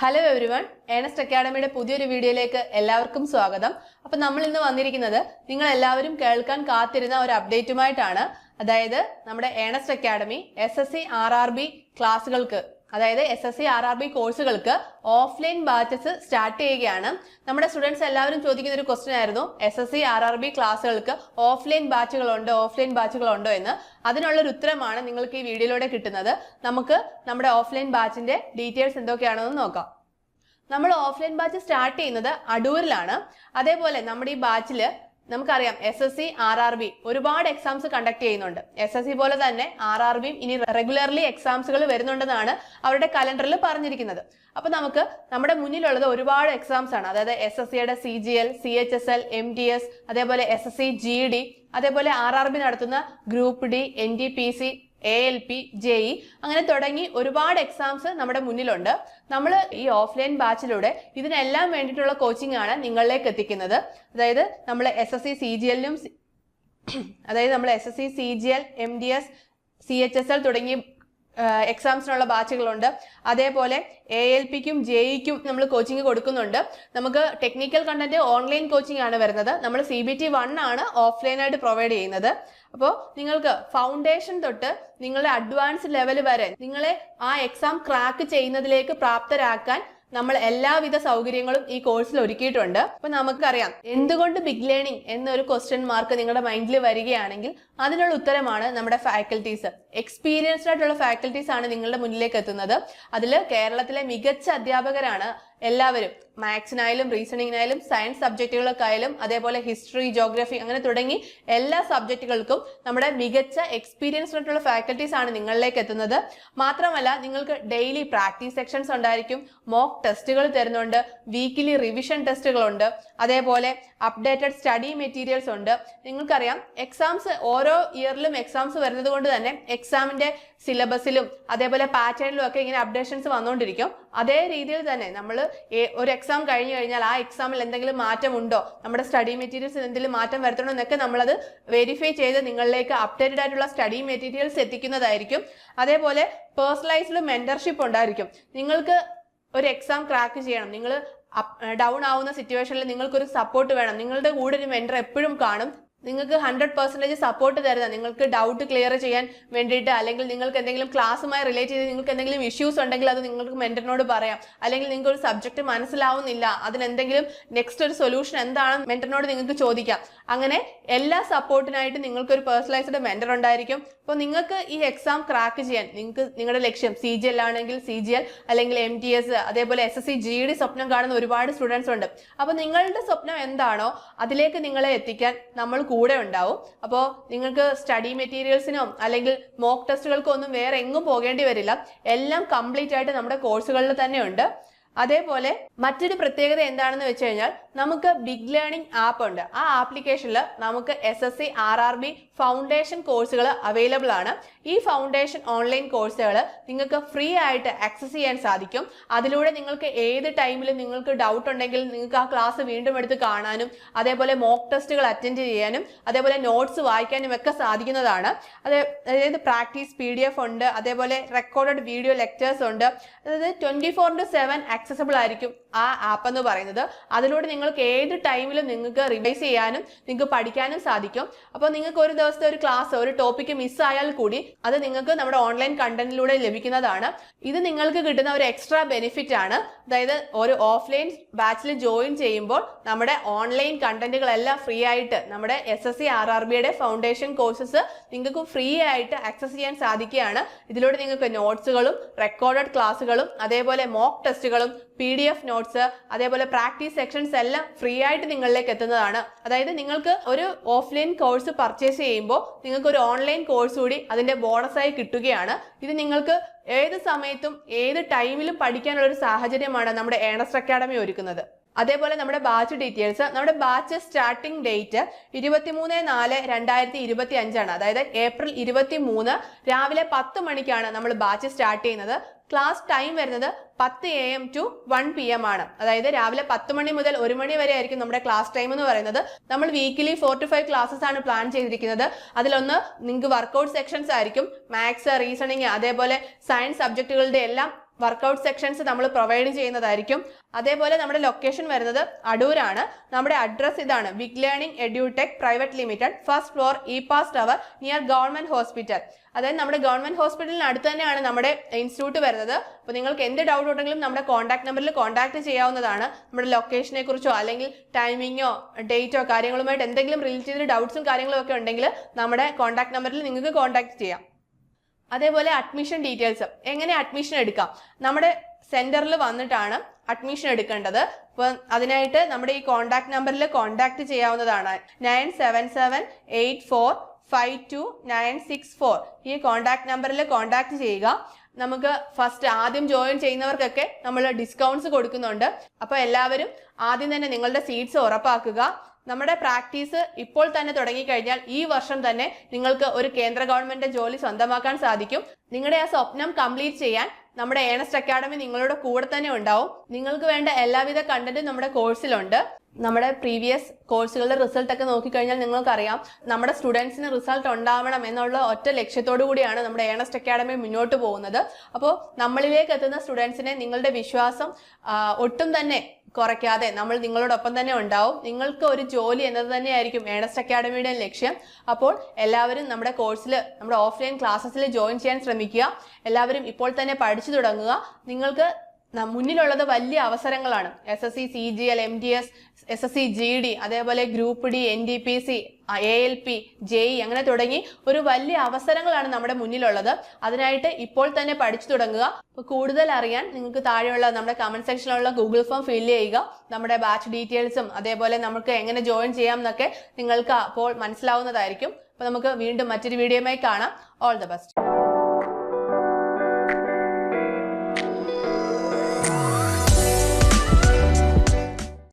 Hello everyone Ernest അക്കാഡമിയുടെ പുതിയൊരു വീഡിയോയിലേക്ക് എല്ലാവർക്കും സ്വാഗതം. അപ്പൊ നമ്മൾ ഇന്ന് വന്നിരിക്കുന്നത് നിങ്ങൾ എല്ലാവരും കേൾക്കാൻ കാത്തിരുന്ന ഒരു അപ്ഡേറ്റുമായിട്ടാണ് അതായത് നമ്മുടെ Earnest academy S S C R R B ക്ലാസ്സുകൾക്ക് അതായത് S S C R R B കോഴ്സുകൾക്ക് ഓഫ്ലൈൻ ബാച്ചസ് സ്റ്റാർട്ട് ചെയ്യുകയാണ്. നമ്മുടെ സ്റ്റുഡൻസ് എല്ലാവരും ചോദിക്കുന്ന ഒരു ക്വസ്റ്റ്യൻ ആയിരുന്നു. S S C R R B ക്ലാസ്സുകൾക്ക് offline ബാച്ചുകളുണ്ടോ ഓഫ്ലൈൻ ബാച്ചുകളുണ്ടോ എന്ന്. അതിനുള്ള ഒരു ഉത്തരമാണ് നിങ്ങൾക്ക് ഈ വീഡിയോയിലൂടെ കിട്ടുന്നത്. നമുക്ക് നമ്മുടെ ഓഫ്ലൈൻ ബാച്ചിന്റെ ഡീറ്റെയിൽസ് എന്തൊക്കെയാണെന്ന് നോക്കാം. നമ്മൾ ഓഫ്ലൈൻ ബാച്ച് സ്റ്റാർട്ട് ചെയ്യുന്നത് അടൂരിലാണ്. അതേപോലെ നമ്മുടെ ഈ ബാച്ചിൽ നമുക്കറിയാം S S C R R B ഒരുപാട് എക്സാംസ് കണ്ടക്ട് ചെയ്യുന്നുണ്ട്. എസ് എസ് സി പോലെ തന്നെ ആർ ആർ ബിയും ഇനി റെഗുലർലി എക്സാംസുകൾ വരുന്നുണ്ടെന്നാണ് അവരുടെ കലണ്ടറിൽ പറഞ്ഞിരിക്കുന്നത്. അപ്പൊ നമുക്ക് നമ്മുടെ മുന്നിലുള്ളത് ഒരുപാട് എക്സാംസ് ആണ്. അതായത് എസ് എസ് സിയുടെ C G L C H S L M T S അതേപോലെ S S C G D അതേപോലെ ആർ ആർ ബി നടത്തുന്ന group D N D P C A L P J E അങ്ങനെ തുടങ്ങി ഒരുപാട് exams നമ്മുടെ മുന്നിലുണ്ട്. നമ്മൾ ഈ ഓഫ്ലൈൻ ബാച്ചിലൂടെ ഇതിനെല്ലാം വേണ്ടിയിട്ടുള്ള കോച്ചിങ് ആണ് നിങ്ങളിലേക്ക് എത്തിക്കുന്നത്. അതായത് നമ്മൾ S S C C G അതായത് നമ്മൾ S S C C G L M D S C H S L തുടങ്ങി എക്സാംസിനുള്ള ബാച്ചുകളുണ്ട് അതേപോലെ എ എൽ പിക്കും ജെ ഇക്കും നമ്മൾ കോച്ചിങ് കൊടുക്കുന്നുണ്ട്. നമുക്ക് ടെക്നിക്കൽ കണ്ടന്റ് ഓൺലൈൻ കോച്ചിങ് ആണ് വരുന്നത്. നമ്മൾ സി ബി ടി വൺ ആണ് ഓഫ്ലൈനായിട്ട് പ്രൊവൈഡ് ചെയ്യുന്നത്. അപ്പോൾ നിങ്ങൾക്ക് ഫൗണ്ടേഷൻ തൊട്ട് നിങ്ങളുടെ അഡ്വാൻസ് ലെവൽ വരെ നിങ്ങളെ ആ എക്സാം ക്രാക്ക് ചെയ്യുന്നതിലേക്ക് പ്രാപ്തരാക്കാൻ നമ്മൾ എല്ലാവിധ സൗകര്യങ്ങളും ഈ കോഴ്സിൽ ഒരുക്കിയിട്ടുണ്ട്. അപ്പൊ നമുക്കറിയാം എന്തുകൊണ്ട് ബിഗ് ലേണിംഗ് എന്നൊരു ക്വസ്റ്റ്യൻ മാർക്ക് നിങ്ങളുടെ മൈൻഡിൽ വരികയാണെങ്കിൽ അതിനുള്ള ഉത്തരമാണ് നമ്മുടെ ഫാക്കൽറ്റീസ് എക്സ്പീരിയൻസ്ഡ് ആയിട്ടുള്ള ഫാക്കൽറ്റീസ് ആണ് നിങ്ങളുടെ മുന്നിലേക്ക് എത്തുന്നത്. അതിൽ കേരളത്തിലെ മികച്ച അധ്യാപകരാണ് എല്ലാവരും. മാത്സിനായാലും റീസണിങ്ങിനായാലും സയൻസ് സബ്ജക്റ്റുകൾക്കായാലും അതേപോലെ ഹിസ്റ്ററി ജോഗ്രഫി അങ്ങനെ തുടങ്ങി എല്ലാ സബ്ജക്റ്റുകൾക്കും നമ്മുടെ മികച്ച എക്സ്പീരിയൻസ്ഡ് ആയിട്ടുള്ള ഫാക്കൽറ്റീസ് ആണ് നിങ്ങളിലേക്ക് എത്തുന്നത്. മാത്രമല്ല നിങ്ങൾക്ക് ഡെയിലി പ്രാക്ടീസ് സെക്ഷൻസ് ഉണ്ടായിരിക്കും മോക്ക് ടെസ്റ്റുകൾ തരുന്നുണ്ട്. വീക്കിലി റിവിഷൻ ടെസ്റ്റുകളുണ്ട് അതേപോലെ അപ്ഡേറ്റഡ് സ്റ്റഡി മെറ്റീരിയൽസ് ഉണ്ട്. നിങ്ങൾക്കറിയാം എക്സാംസ് ഓരോ ഇയറിലും എക്സാംസ് വരുന്നത് കൊണ്ട് തന്നെ എക്സാമിന്റെ സിലബസിലും അതേപോലെ പാറ്റേണിലും ഒക്കെ ഇങ്ങനെ അപ്ഡേഷൻസ് വന്നുകൊണ്ടിരിക്കും അതേ രീതിയിൽ തന്നെ നമ്മൾ ഒരു എക്സാം കഴിഞ്ഞു കഴിഞ്ഞാൽ ആ എക്സാമിൽ എന്തെങ്കിലും മാറ്റമുണ്ടോ നമ്മുടെ സ്റ്റഡി മെറ്റീരിയൽസിൽ എന്തെങ്കിലും മാറ്റം വരുത്തണോ എന്നൊക്കെ നമ്മളത് വെരിഫൈ ചെയ്ത് നിങ്ങളിലേക്ക് അപ്ഡേറ്റഡ് ആയിട്ടുള്ള സ്റ്റഡി മെറ്റീരിയൽസ് എത്തിക്കുന്നതായിരിക്കും. അതേപോലെ പേഴ്സണലൈസ്ഡ് മെന്റർഷിപ്പ് ഉണ്ടായിരിക്കും. നിങ്ങൾക്ക് ഒരു എക്സാം ക്രാക്ക് ചെയ്യണം. നിങ്ങൾ ഡൗൺ ആവുന്ന സിറ്റുവേഷനിൽ നിങ്ങൾക്കൊരു സപ്പോർട്ട് വേണം. നിങ്ങളുടെ കൂടെ ഒരു മെന്റർ എപ്പോഴും കാണും. നിങ്ങൾക്ക് ഹൺഡ്രഡ് പെർസെന്റേജ് സപ്പോർട്ട് തരുന്ന നിങ്ങൾക്ക് ഡൗട്ട് ക്ലിയർ ചെയ്യാൻ വേണ്ടിയിട്ട് അല്ലെങ്കിൽ നിങ്ങൾക്ക് എന്തെങ്കിലും ക്ലാസ്സുമായി റിലേറ്റ് ചെയ്ത് നിങ്ങൾക്ക് എന്തെങ്കിലും ഇഷ്യൂസ് ഉണ്ടെങ്കിൽ അത് നിങ്ങൾക്ക് മെന്ററിനോട് പറയാം. അല്ലെങ്കിൽ നിങ്ങൾക്ക് ഒരു സബ്ജക്റ്റ് മനസ്സിലാവുന്നില്ല അതിനെന്തെങ്കിലും നെക്സ്റ്റ് ഒരു സൊല്യൂഷൻ എന്താണെന്ന് മെന്ററിനോട് നിങ്ങൾക്ക് ചോദിക്കാം. അങ്ങനെ എല്ലാ സപ്പോർട്ടിനായിട്ട് നിങ്ങൾക്ക് ഒരു പേഴ്സണലൈസ്ഡ് മെന്റർ ഉണ്ടായിരിക്കും. അപ്പോൾ നിങ്ങൾക്ക് ഈ എക്സാം ക്രാക്ക് ചെയ്യാൻ നിങ്ങൾക്ക് നിങ്ങളുടെ ലക്ഷ്യം സി ജി എൽ ആണെങ്കിൽ സി ജി എൽ അല്ലെങ്കിൽ എം ടി എസ് അതേപോലെ S S C G D സ്വപ്നം കാണുന്ന ഒരുപാട് സ്റ്റുഡൻസ് ഉണ്ട്. അപ്പോൾ നിങ്ങളുടെ സ്വപ്നം എന്താണോ അതിലേക്ക് നിങ്ങളെ എത്തിക്കാൻ നമ്മൾ കൂടെ ഉണ്ടാവും. അപ്പോൾ നിങ്ങൾക്ക് സ്റ്റഡി മെറ്റീരിയൽസിനോ അല്ലെങ്കിൽ മോക്ക് ടെസ്റ്റുകൾക്കോ ഒന്നും വേറെ എങ്ങും പോകേണ്ടി വരില്ല. എല്ലാം കംപ്ലീറ്റ് ആയിട്ട് നമ്മുടെ കോഴ്സുകളിൽ തന്നെ ഉണ്ട്. അതേപോലെ മറ്റൊരു പ്രത്യേകത എന്താണെന്ന് വെച്ച് കഴിഞ്ഞാൽ നമുക്ക് ബിഗ് ലേണിംഗ് ആപ്പ് ഉണ്ട്. ആ ആപ്ലിക്കേഷനിൽ നമുക്ക് S S C R R B foundation കോഴ്സുകൾ അവൈലബിൾ ആണ്. ഈ ഫൗണ്ടേഷൻ ഓൺലൈൻ കോഴ്സുകൾ നിങ്ങൾക്ക് ഫ്രീ ആയിട്ട് ആക്സസ് ചെയ്യാൻ സാധിക്കും. അതിലൂടെ നിങ്ങൾക്ക് ഏത് ടൈമിലും നിങ്ങൾക്ക് ഡൗട്ട് ഉണ്ടെങ്കിൽ നിങ്ങൾക്ക് ആ ക്ലാസ് വീണ്ടും എടുത്ത് കാണാനും അതേപോലെ മോക്ക് ടെസ്റ്റുകൾ അറ്റൻഡ് ചെയ്യാനും അതേപോലെ നോട്ട്സ് വായിക്കാനും ഒക്കെ സാധിക്കുന്നതാണ്. അതെ അതായത് പ്രാക്ടീസ് പി ഡി എഫ് ഉണ്ട് അതേപോലെ റെക്കോർഡഡ് വീഡിയോ ലെക്ചേഴ്സ് ഉണ്ട്. അതായത് twenty four into seven accessible ആയിരിക്കും ആ ആപ്പ് എന്ന് പറയുന്നത്. അതിലൂടെ നിങ്ങൾക്ക് ഏത് ടൈമിലും നിങ്ങൾക്ക് റിവൈസ് ചെയ്യാനും നിങ്ങൾക്ക് പഠിക്കാനും സാധിക്കും. അപ്പോൾ നിങ്ങൾക്ക് ഒരു ദിവസത്തെ ഒരു ക്ലാസ് ഒരു ടോപ്പിക്ക് മിസ്സായാൽ കൂടി അത് നിങ്ങൾക്ക് നമ്മുടെ ഓൺലൈൻ കണ്ടന്റിലൂടെ ലഭിക്കുന്നതാണ്. ഇത് നിങ്ങൾക്ക് കിട്ടുന്ന ഒരു എക്സ്ട്രാ ബെനിഫിറ്റ് ആണ്. അതായത് ഒരു ഓഫ്ലൈൻ ബാച്ചിൽ ജോയിൻ ചെയ്യുമ്പോൾ നമ്മുടെ ഓൺലൈൻ കണ്ടന്റുകളെല്ലാം ഫ്രീ ആയിട്ട് നമ്മുടെ S S C R R ബിയുടെ ഫൗണ്ടേഷൻ കോഴ്സസ് നിങ്ങൾക്ക് ഫ്രീ ആയിട്ട് ആക്സസ് ചെയ്യാൻ സാധിക്കുകയാണ്. ഇതിലൂടെ നിങ്ങൾക്ക് നോട്ട്സുകളും റെക്കോർഡഡ് ക്ലാസ്സുകളും അതേപോലെ മോക്ക് ടെസ്റ്റുകളും പി ഡി എഫ് നോട്ട്സ് അതേപോലെ പ്രാക്ടീസ് സെക്ഷൻസ് എല്ലാം ഫ്രീ ആയിട്ട് നിങ്ങളിലേക്ക് എത്തുന്നതാണ്. അതായത് നിങ്ങൾക്ക് ഒരു ഓഫ്ലൈൻ കോഴ്സ് പർച്ചേസ് ചെയ്യുമ്പോൾ നിങ്ങൾക്ക് ഒരു ഓൺലൈൻ കോഴ്സ് കൂടി അതിന്റെ ബോണസായി കിട്ടുകയാണ്. ഇത് നിങ്ങൾക്ക് ഏത് സമയത്തും ഏത് ടൈമിലും പഠിക്കാനുള്ള ഒരു സാഹചര്യമാണ് നമ്മുടെ ഏണസ്റ്റ് അക്കാഡമി ഒരുക്കുന്നത്. അതേപോലെ നമ്മുടെ ബാച്ച് ഡീറ്റെയിൽസ് നമ്മുടെ ബാച്ച് സ്റ്റാർട്ടിംഗ് ഡേറ്റ് ഇരുപത്തിമൂന്ന് നാല് രണ്ടായിരത്തി ഇരുപത്തി അഞ്ചാണ് അതായത് ഏപ്രിൽ ഇരുപത്തി മൂന്ന് രാവിലെ പത്ത് മണിക്കാണ് നമ്മൾ ബാച്ച് സ്റ്റാർട്ട് ചെയ്യുന്നത്. ക്ലാസ് ടൈം വരുന്നത് പത്ത് A M to one P M ആണ്. അതായത് രാവിലെ പത്ത് മണി മുതൽ ഒരു മണി വരെ ആയിരിക്കും നമ്മുടെ ക്ലാസ് ടൈം എന്ന് പറയുന്നത്. നമ്മൾ weekly four to five classes ആണ് പ്ലാൻ ചെയ്തിരിക്കുന്നത്. അതിലൊന്ന് നിങ്ങൾക്ക് വർക്കൗട്ട് സെക്ഷൻസ് ആയിരിക്കും. മാത്സ് റീസണിങ് അതേപോലെ സയൻസ് സബ്ജക്റ്റുകളുടെ എല്ലാം വർക്കൗട്ട് സെക്ഷൻസ് നമ്മൾ പ്രൊവൈഡ് ചെയ്യുന്നതായിരിക്കും. അതേപോലെ നമ്മുടെ ലൊക്കേഷൻ വരുന്നത് അടൂരാണ്. നമ്മുടെ അഡ്രസ് ഇതാണ് Big Learning Edutech Private Limited first floor E Pass Tower near government hospital അതായത് നമ്മുടെ ഗവൺമെന്റ് ഹോസ്പിറ്റലിന് അടുത്ത് തന്നെയാണ് നമ്മുടെ ഇൻസ്റ്റിറ്റ്യൂട്ട് വരുന്നത്. അപ്പോൾ നിങ്ങൾക്ക് എന്ത് ഡൗട്ട് ഉണ്ടെങ്കിലും നമ്മുടെ കോൺടാക്ട് നമ്പറിൽ കോൺടാക്ട് ചെയ്യാവുന്നതാണ്. നമ്മുടെ ലൊക്കേഷനെ കുറിച്ചോ അല്ലെങ്കിൽ ടൈമിങ്ങോ ഡേറ്റോ കാര്യങ്ങളുമായിട്ട് എന്തെങ്കിലും റിലേറ്റ് ചെയ്ത ഡൗട്ട്സും കാര്യങ്ങളും ഒക്കെ ഉണ്ടെങ്കിൽ നമ്മുടെ കോൺടാക്ട് നമ്പറിൽ നിങ്ങൾക്ക് കോൺടാക്ട് ചെയ്യാം. അതേപോലെ അഡ്മിഷൻ ഡീറ്റെയിൽസ് എങ്ങനെ അഡ്മിഷൻ എടുക്കാം? നമ്മുടെ സെന്ററിൽ വന്നിട്ടാണ് അഡ്മിഷൻ എടുക്കേണ്ടത്. അപ്പോൾ അതിനായിട്ട് നമ്മുടെ ഈ കോൺടാക്ട് നമ്പറിൽ കോൺടാക്ട് ചെയ്യാവുന്നതാണ്. Nine seven seven eight four five two nine six four ഈ കോൺടാക്ട് നമ്പറിൽ കോൺടാക്ട് ചെയ്യുക. നമുക്ക് ഫസ്റ്റ് ആദ്യം ജോയിൻ ചെയ്യുന്നവർക്കൊക്കെ നമ്മൾ ഡിസ്കൗണ്ട്സ് കൊടുക്കുന്നുണ്ട്. അപ്പോൾ എല്ലാവരും ആദ്യം തന്നെ നിങ്ങളുടെ സീറ്റ്സ് ഉറപ്പാക്കുക. നമ്മുടെ പ്രാക്ടീസ് ഇപ്പോൾ തന്നെ തുടങ്ങിക്കഴിഞ്ഞാൽ ഈ വർഷം തന്നെ നിങ്ങൾക്ക് ഒരു കേന്ദ്ര ഗവൺമെന്റ് ജോലി സ്വന്തമാക്കാൻ സാധിക്കും. നിങ്ങളുടെ ആ സ്വപ്നം കംപ്ലീറ്റ് ചെയ്യാൻ നമ്മുടെ ഏണസ്റ്റ് അക്കാഡമി നിങ്ങളുടെ കൂടെ തന്നെ ഉണ്ടാവും. നിങ്ങൾക്ക് വേണ്ട എല്ലാവിധ കണ്ടന്റും നമ്മുടെ കോഴ്സിലുണ്ട് നമ്മുടെ പ്രീവിയസ് കോഴ്സുകളുടെ റിസൾട്ട് ഒക്കെ നോക്കിക്കഴിഞ്ഞാൽ നിങ്ങൾക്കറിയാം നമ്മുടെ സ്റ്റുഡൻസിന് റിസൾട്ട് ഉണ്ടാവണം എന്നുള്ള ഒറ്റ ലക്ഷ്യത്തോടു കൂടിയാണ് നമ്മുടെ ഏണസ്റ്റ് അക്കാഡമി മുന്നോട്ട് പോകുന്നത്. അപ്പോൾ നമ്മളിലേക്ക് എത്തുന്ന സ്റ്റുഡൻസിനെ നിങ്ങളുടെ വിശ്വാസം ഒട്ടും തന്നെ കുറയ്ക്കാതെ നമ്മൾ നിങ്ങളോടൊപ്പം തന്നെ ഉണ്ടാവും. നിങ്ങൾക്ക് ഒരു ജോലി എന്നത് തന്നെയായിരിക്കും ഏണസ്റ്റ് അക്കാഡമിയുടെ ലക്ഷ്യം. അപ്പോൾ എല്ലാവരും നമ്മുടെ കോഴ്സിൽ നമ്മുടെ ഓഫ്ലൈൻ ക്ലാസ്സസിൽ ജോയിൻ ചെയ്യാൻ ശ്രമിക്കുക. എല്ലാവരും ഇപ്പോൾ തന്നെ പഠിച്ചു തുടങ്ങുക. നിങ്ങൾക്ക് മുന്നിലുള്ളത് വലിയ അവസരങ്ങളാണ്. S S C C G L M D S S S C G D അതേപോലെ group D N D P C A L P J E അങ്ങനെ തുടങ്ങി ഒരു വലിയ അവസരങ്ങളാണ് നമ്മുടെ മുന്നിലുള്ളത്. അതിനായിട്ട് ഇപ്പോൾ തന്നെ പഠിച്ചു തുടങ്ങുക. കൂടുതൽ അറിയാൻ നിങ്ങൾക്ക് താഴെയുള്ള നമ്മുടെ കമന്റ് സെക്ഷനിലുള്ള ഗൂഗിൾ ഫോം ഫില്ല് ചെയ്യുക. നമ്മുടെ ബാച്ച് ഡീറ്റെയിൽസും അതേപോലെ നമുക്ക് എങ്ങനെ ജോയിൻ ചെയ്യാം എന്നൊക്കെ നിങ്ങൾക്ക് അപ്പോൾ മനസ്സിലാവുന്നതായിരിക്കും. അപ്പോൾ നമുക്ക് വീണ്ടും മറ്റൊരു വീഡിയോയുമായി കാണാം. All the best